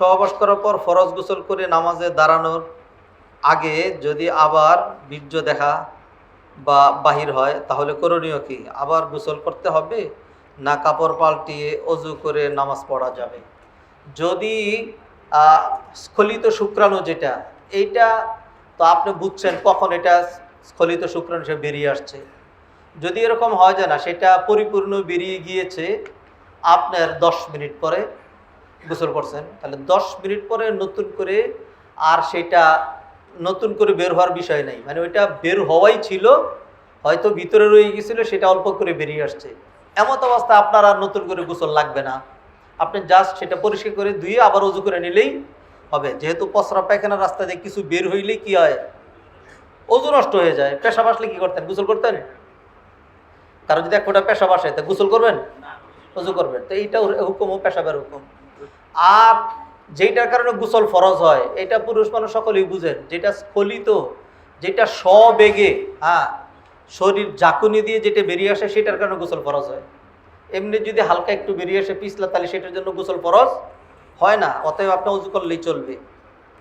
সহবাস করার পর ফরজ গোসল করে নামাজে দাঁড়ানোর আগে যদি আবার বীর্য দেখা বা বাহির হয়, তাহলে করণীয় কি? আবার গোসল করতে হবে না কাপড় পাল্টিয়ে অজু করে নামাজ পড়া যাবে? যদি স্খলিত শুক্রাণু যেটা, এইটা তো আপনি বুঝছেন কখন এটা স্খলিত শুক্রাণু সে বেরিয়ে আসছে। যদি এরকম হয় যে না, সেটা পরিপূর্ণ বেরিয়ে গিয়েছে আপনার দশ মিনিট পরে গোসল করছেন তাহলে দশ মিনিট পরে নতুন করে আর সেটা নতুন করে বের হওয়ার বিষয় নাই। মানে ওইটা বের হওয়াই ছিল হয়তো ভিতরে রয়ে গেছিল সেটা অল্প করে বেরিয়ে আসছে। এমত অবস্থা আপনার আর নতুন করে গোসল লাগবে না। আপনি জাস্ট সেটা পরিষ্কার করে ধুয়ে আবার উজু করে নিলেই হবে। যেহেতু পসরা পায়খানার রাস্তা দিয়ে কিছু বের হইলে কি হয়? অজু নষ্ট হয়ে যায়। পেশাব আসলে কি করতেন? গোসল করতেন? কারও যদি এক ফোঁটা পেশাব আসে তা গোসল করবেন? অজু করবেন। তো এইটা হুকুম ও পেশাবের হুকুম। আর যেটার কারণে গুসল ফরজ হয়, এটা পুরুষ মানুষ সকলেই বুঝেন। যেটা স্খলিত, যেটা সবেগে হ্যাঁ শরীর জাকুনি দিয়ে যেটা বেরিয়ে আসে, সেটার কারণে গোসল ফরজ হয়। এমনি যদি হালকা একটু বেরিয়ে আসে, পিছলা তাহলে সেটার জন্য গোসল ফরজ হয় না, অতএব আপনি উজু করলেই চলবে।